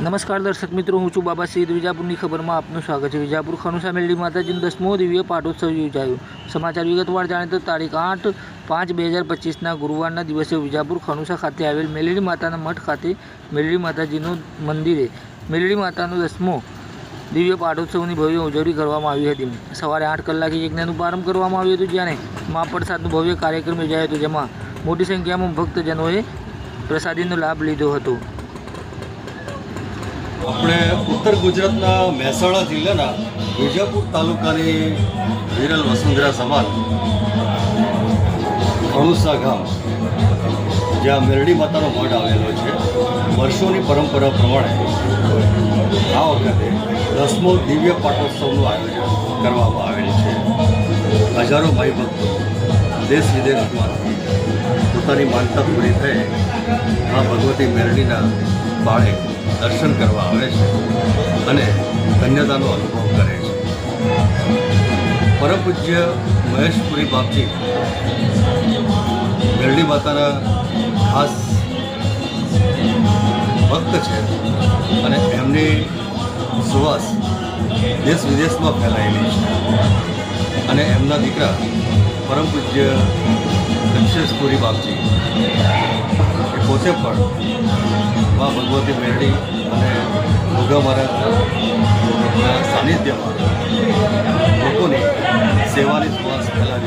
નમસ્કાર દર્શક મિત્રો, હું છું બાબા સઈદ વિજાપુરની ખબરમાં આપનું સ્વાગત છે. વિજાપુર ખનુસા મેળી માતાજીનો દસમો દિવ્ય પાટોત્સવ યોજાયો. સમાચાર વિગતવાર જાણે તો તારીખ આઠ પાંચ બે હજાર પચીસના ગુરુવારના દિવસે વિજાપુર ખનુસા ખાતે આવેલ મેલડી માતાના મઠ ખાતે મેલડી માતાજીનું મંદિરે મેલડી માતાનો દસમો દિવ્ય પાટોત્સવની ભવ્ય ઉજવણી કરવામાં આવી હતી. સવારે આઠ કલાકે યજ્ઞનું પ્રારંભ કરવામાં આવ્યું હતું, જ્યારે મહાપ્રસાદનો ભવ્ય કાર્યક્રમ યોજાયો હતો, જેમાં મોટી સંખ્યામાં ભક્તજનોએ પ્રસાદીનો લાભ લીધો હતો. આપણે ઉત્તર ગુજરાતના મહેસાણા જિલ્લાના વિજાપુર તાલુકાની વિરલ વસુંધરા સમાન અણુસા ગામ, જ્યાં મેરડી માતાનો મઢ આવેલો છે. વર્ષોની પરંપરા પ્રમાણે આ વખતે દસમો દિવ્ય પાટોત્સવનું આયોજન કરવામાં આવેલ છે. હજારો ભાઈ ભક્તો દેશ વિદેશમાંથી પોતાની માનતા પૂરી થઈ આ ભગવતી મેરડીના બાળે દર્શન કરવા આવે છે અને ધન્યતાનો અનુભવ કરે છે. પરમ પૂજ્ય મહેશપુરી બાપજી મેરડી માતાના ખાસ ભક્ત છે અને એમની સુવાસ દેશ વિદેશમાં ફેલાયેલી છે. અને એમના દીકરા પરમ પૂજ્ય દક્ષેશપુરી બાપજી પોતે પણ મા ભગવતી મેરડી અને ભોગા મહારાજના સાનિધ્યમાં લોકોની સેવાની શ્વાસ ફેલાવી